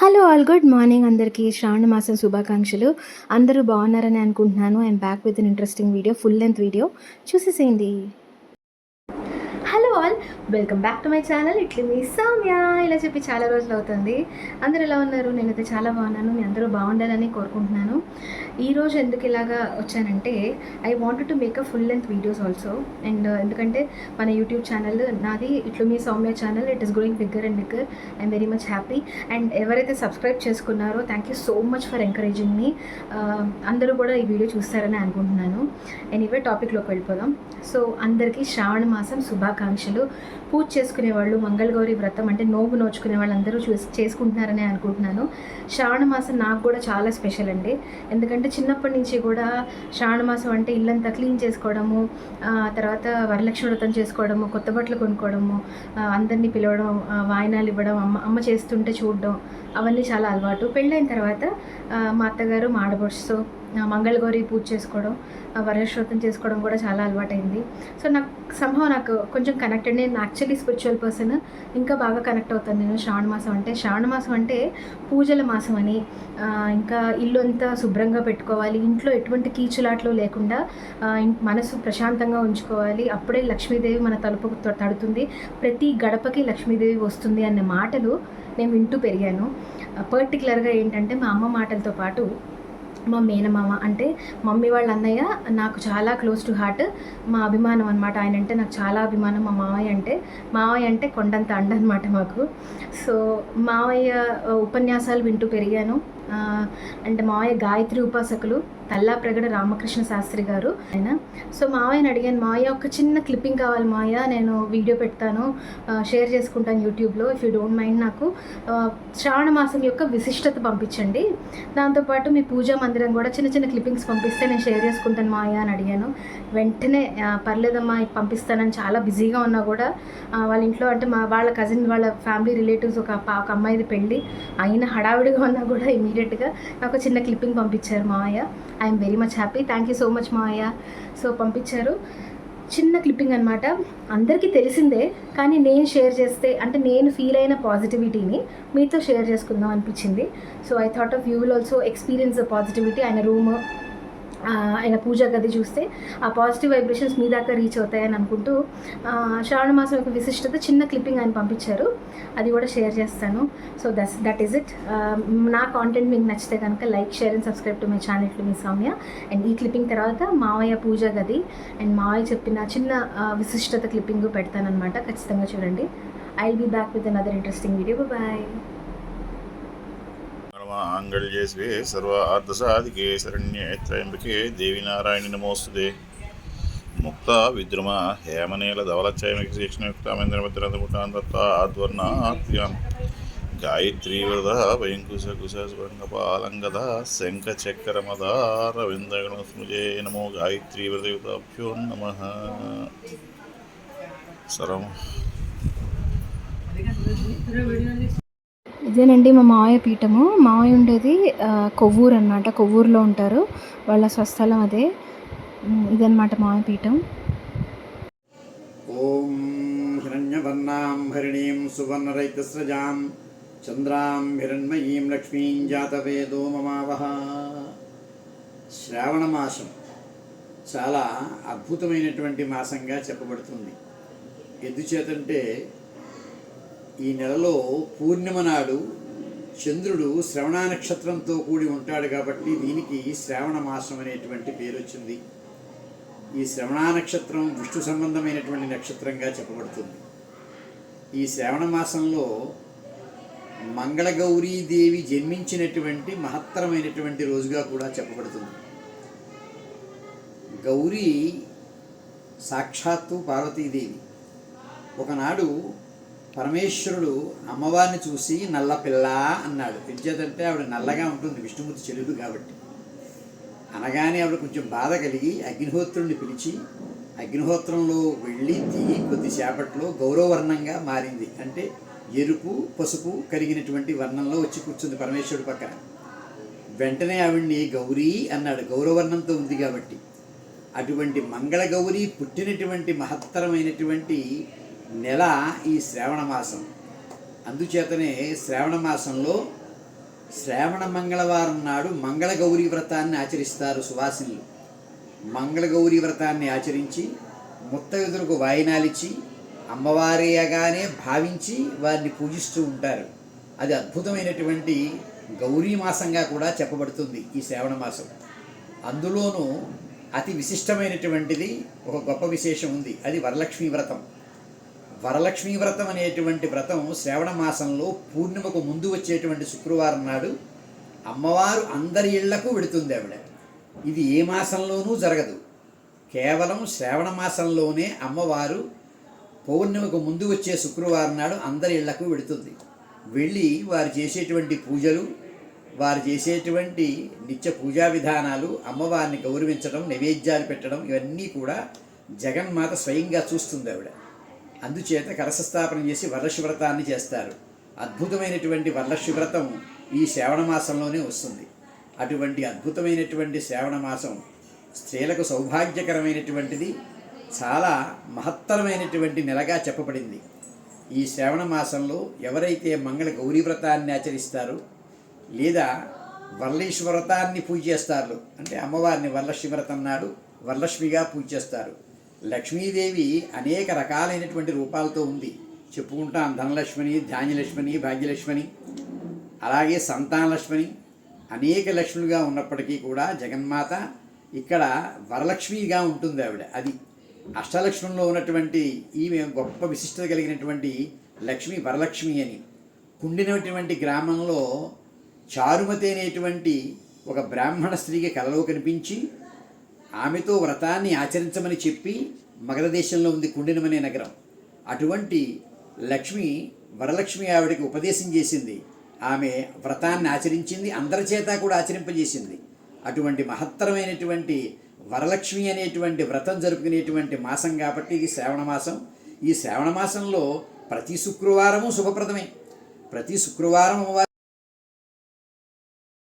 Hello all good morning అందరికీ శ్రావణ మాసం శుభాకాంక్షలు. అందరూ బాగున్నారని అనుకుంటున్నాను. I'm back with an interesting video full length video చూసేసేయండి. Hello all welcome back to my channel ఇట్లీ మీ సౌమ్య ఇలా చెప్పి చాలా రోజులు అవుతుంది. అందరు ఎలా ఉన్నారు? నేనైతే చాలా బాగున్నాను. మీ అందరూ బాగుండాలని కోరుకుంటున్నాను. ఈరోజు ఎందుకు ఇలాగా వచ్చానంటే I want to make a full length videos also and ఎందుకంటే మన యూట్యూబ్ ఛానల్ నాది ఇట్లు మీ Soumya channel it is growing bigger and bigger I'm very much happy and ఎవరైతే సబ్స్క్రైబ్ చేసుకున్నారో thank you so much for encouraging మీ అందరూ కూడా ఈ video చూస్తారని అనుకుంటున్నాను. ఎనీవే టాపిక్లోకి వెళ్ళిపోదాం. సో అందరికీ శ్రావణ మాసం శుభాకాంక్షలు. పూజ చేసుకునే వాళ్ళు మంగళగౌరి వ్రతం అంటే నోగు నోచుకునే వాళ్ళందరూ చూసి చేసుకుంటున్నారని అనుకుంటున్నాను. శ్రావణ మాసం నాకు కూడా చాలా స్పెషల్ అండి. ఎందుకంటే చిన్నప్పటి నుంచి కూడా శ్రావణ మాసం అంటే ఇల్లంతా క్లీన్ చేసుకోవడము తర్వాత వరలక్ష్మి వ్రతం చేసుకోవడము కొత్త బట్టలు కొనుక్కోవడము అందరినీ పిలవడం వాయినాలు ఇవ్వడం అమ్మ అమ్మ చేస్తుంటే చూడడం అవన్నీ చాలా అలవాటు. పెళ్ళైన తర్వాత మా అత్తగారు మా ఆడపడుచుతో మంగళగౌరి పూజ చేసుకోవడం ఆ, చేసుకోవడం కూడా చాలా అలవాటైంది. సో నాకు సంభవం నాకు కొంచెం కనెక్టెడ్ నేను యాక్చువల్లీ స్పిరిచువల్ పర్సన్ ఇంకా బాగా కనెక్ట్ అవుతాను నేను శ్రావణ మాసం అంటే. శ్రావణ మాసం అంటే పూజల మాసం అని ఇంకా ఇల్లు అంతా శుభ్రంగా పెట్టుకోవాలి ఇంట్లో ఎటువంటి కీచులాట్లు లేకుండా మనసు ప్రశాంతంగా ఉంచుకోవాలి. అప్పుడే లక్ష్మీదేవి మన తలుపు తడుతుంది. ప్రతి గడపకి లక్ష్మీదేవి వస్తుంది అనే మాటలు నేను వింటూ పెరిగాను. పర్టికులర్గా ఏంటంటే మా అమ్మ మాటలతో పాటు మా మేనమామ అంటే మమ్మీ వాళ్ళ అన్నయ్య నాకు చాలా క్లోజ్ టు హార్ట్ మా అభిమానం అనమాట ఆయన అంటే నాకు చాలా అభిమానం. మా మావయ్య అంటే మావయ్య అంటే కొండంత అండ అనమాట మాకు. సో మావయ్య ఉపన్యాసాలు వింటూ పెరిగాను. అంటే మావయ్య గాయత్రి ఉపాసకులు తల్లా ప్రగడ రామకృష్ణ శాస్త్రి గారు ఆయన. సో మావయ్యని అడిగాను మావయ్య ఒక చిన్న క్లిప్పింగ్ కావాలి మావయ్య నేను వీడియో పెడతాను షేర్ చేసుకుంటాను యూట్యూబ్లో ఇఫ్ యూ డోంట్ మైండ్ నాకు. శ్రావణ మాసం యొక్క విశిష్టత పంపించండి. దాంతోపాటు మీ పూజా మందిరం కూడా చిన్న చిన్న క్లిప్పింగ్స్ పంపిస్తే నేను షేర్ చేసుకుంటాను మావయ్య అని అడిగాను. వెంటనే పర్లేదమ్మా పంపిస్తానని చాలా బిజీగా ఉన్నా కూడా వాళ్ళ ఇంట్లో అంటే మా వాళ్ళ కజిన్ వాళ్ళ ఫ్యామిలీ రిలేటివ్స్ ఒక ఒక అమ్మాయిది పెళ్ళి అయిన హడావిడిగా ఉన్నా కూడా ఇమీడియట్గా నాకు చిన్న క్లిప్పింగ్ పంపించారు మావయ్య. I'm very much happy thank you so much మావయ్య. సో పంపించారు. చిన్న క్లిప్పింగ్ అనమాట అందరికీ తెలిసిందే కానీ నేను షేర్ చేస్తే అంటే నేను ఫీల్ అయిన పాజిటివిటీని మీతో షేర్ చేసుకుందాం అనిపించింది. So I thought of you will also experience the positivity ఆయన రూమ్ ఆయన పూజా గది చూస్తే ఆ పాజిటివ్ వైబ్రేషన్స్ మీ దాకా రీచ్ అవుతాయని అనుకుంటూ శ్రావణ మాసం యొక్క విశిష్టత చిన్న క్లిప్పింగ్ ఆయన పంపించారు. అది కూడా షేర్ చేస్తాను. So this that is it నా కాంటెంట్ మీకు నచ్చితే కనుక like share and subscribe to my channel to మీ సౌమ్య అండ్ ఈ క్లిప్పింగ్ తర్వాత మావయ్య పూజా గది అండ్ మావయ్య చెప్పిన చిన్న విశిష్టత క్లిప్పింగ్ పెడతానమాట ఖచ్చితంగా చూడండి. I will be back with another interesting video bye మాంగళ్యే స్వే సర్వార్థసాధికే శరణ్యే త్రయంబకే దేవి నారాయణి నమోస్తుదే ముక్త విద్రుమ హేమనీల ధవలచ్చయమిక శిక్షణయుక్తామేంద్రముద్రాంతత్వాద్వర్ణాత్ర్యం గాయత్రీ వరద భయంకుశకుశస్వరంగపాలంగద శంఖ చక్రమదారవిందగణ నమో గాయత్రీ వరదయుతాభ్యో నమ. సరం. ఇదేనండి మా మావయ్య పీఠము. మావయ్య ఉండేది కొవ్వూరు అనమాట కొవ్వూరులో ఉంటారు. వాళ్ళ స్వస్థలం అదే. ఇదన్నమాట మావయ్య పీఠం. ఓం హిరణ్యవర్ణాం హరిణీం సువర్ణరైతస్రజాం చంద్రాం హిరణ్మయీం లక్ష్మీం జాతవేదో మమావహ. శ్రావణ మాసం చాలా అద్భుతమైనటువంటి మాసంగా చెప్పబడుతుంది. ఎందుచేతంటే ఈ నెలలో పూర్ణిమ నాడు చంద్రుడు శ్రవణ నక్షత్రంతో కూడి ఉంటాడు కాబట్టి దీనికి శ్రావణ మాసం అనేటువంటి పేరు వచ్చింది. ఈ శ్రవణ నక్షత్రం విష్ణు సంబంధమైనటువంటి నక్షత్రంగా చెప్పబడుతుంది. ఈ శ్రావణ మాసంలో మంగళగౌరీదేవి జన్మించినటువంటి మహత్తరమైనటువంటి రోజుగా కూడా చెప్పబడుతుంది. గౌరీ సాక్షాత్తు పార్వతీదేవి. ఒకనాడు పరమేశ్వరుడు అమ్మవారిని చూసి నల్ల పిల్ల అన్నాడు. ఎంచేతంటే ఆవిడ నల్లగా ఉంటుంది విష్ణుమూర్తి చెల్లెలు కాబట్టి. అనగానే ఆవిడ కొంచెం బాధ కలిగి అగ్నిహోత్రుడిని పిలిచి అగ్నిహోత్రంలో వెళ్ళి దిగి కొద్దిసేపట్లో గౌరవవర్ణంగా మారింది. అంటే ఎరుపు పసుపు కలిగినటువంటి వర్ణంలో వచ్చి కూర్చుంది పరమేశ్వరుడు పక్కన. వెంటనే ఆవిడ్ని గౌరీ అన్నాడు. గౌరవర్ణంతో ఉంది కాబట్టి. అటువంటి మంగళ గౌరీ పుట్టినటువంటి మహత్తరమైనటువంటి నెల ఈ శ్రావణ మాసం. అందుచేతనే శ్రావణ మాసంలో శ్రావణ మంగళవారం నాడు మంగళగౌరీ వ్రతాన్ని ఆచరిస్తారు సువాసినులు. మంగళగౌరీ వ్రతాన్ని ఆచరించి ముత్తయుదులకు వాయినాలిచ్చి అమ్మవారిగానే భావించి వారిని పూజిస్తూ ఉంటారు. అది అద్భుతమైనటువంటి గౌరీ మాసంగా కూడా చెప్పబడుతుంది ఈ శ్రావణ మాసం. అందులోనూ అతి విశిష్టమైనటువంటిది ఒక గొప్ప విశేషం ఉంది. అది వరలక్ష్మీ వ్రతం. వరలక్ష్మీ వ్రతం అనేటువంటి వ్రతం శ్రావణ మాసంలో పూర్ణిమకు ముందు వచ్చేటువంటి శుక్రవారం నాడు అమ్మవారు అందరి ఇళ్ళకు వెడుతుంది ఆవిడ. ఇది ఏ మాసంలోనూ జరగదు. కేవలం శ్రావణ మాసంలోనే అమ్మవారు పౌర్ణిమకు ముందు వచ్చే శుక్రవారం నాడు అందరి ఇళ్ళకు వెడుతుంది వెళ్ళి వారు చేసేటువంటి పూజలు వారు చేసేటువంటి నిత్య పూజా విధానాలు అమ్మవారిని గౌరవించడం నైవేద్యాలు పెట్టడం ఇవన్నీ కూడా జగన్మాత స్వయంగా చూస్తుంది ఆవిడ. అందుచేత కలశస్థాపన చేసి వరలక్ష్మి వ్రతాన్ని చేస్తారు. అద్భుతమైనటువంటి వరలక్ష్మి వ్రతం ఈ శ్రావణ మాసంలోనే వస్తుంది. అటువంటి అద్భుతమైనటువంటి శ్రావణ మాసం స్త్రీలకు సౌభాగ్యకరమైనటువంటిది చాలా మహత్తరమైనటువంటి నెలగా చెప్పబడింది. ఈ శ్రావణ మాసంలో ఎవరైతే మంగళ గౌరీ వ్రతాన్ని ఆచరిస్తారో లేదా వరలేశ్వరతాన్ని పూజ చేస్తారు అంటే అమ్మవారిని వరలక్ష్మి వ్రతం నాడు వరలక్ష్మిగా పూజ చేస్తారు. లక్ష్మీదేవి అనేక రకాలైనటువంటి రూపాలతో ఉంది. చెప్పుకుంటాం ధనలక్ష్మణి ధాన్యలక్ష్మణి భాగ్యలక్ష్మణి అలాగే సంతానలక్ష్మణి. అనేక లక్ష్ములుగా ఉన్నప్పటికీ కూడా జగన్మాత ఇక్కడ వరలక్ష్మిగా ఉంటుంది ఆవిడ. అది అష్టలక్ష్మంలో ఉన్నటువంటి ఈమె గొప్ప విశిష్టత కలిగినటువంటి లక్ష్మి వరలక్ష్మి అని. కుండినటువంటి గ్రామంలో చారుమతి అనేటువంటి ఒక బ్రాహ్మణ స్త్రీకి కలలో కనిపించి ఆమెతో వ్రతాన్ని ఆచరించమని చెప్పి మగధ దేశంలో ఉంది కుండినమనే నగరం. అటువంటి లక్ష్మి వరలక్ష్మి ఆవిడకి ఉపదేశం చేసింది. ఆమె వ్రతాన్ని ఆచరించింది అందరి చేత కూడా ఆచరింపజేసింది. అటువంటి మహత్తరమైనటువంటి వరలక్ష్మి అనేటువంటి వ్రతం జరుపుకునేటువంటి మాసం కాబట్టి ఇది శ్రావణ మాసం. ఈ శ్రావణ మాసంలో ప్రతి శుక్రవారము శుభప్రదమే. ప్రతి శుక్రవారం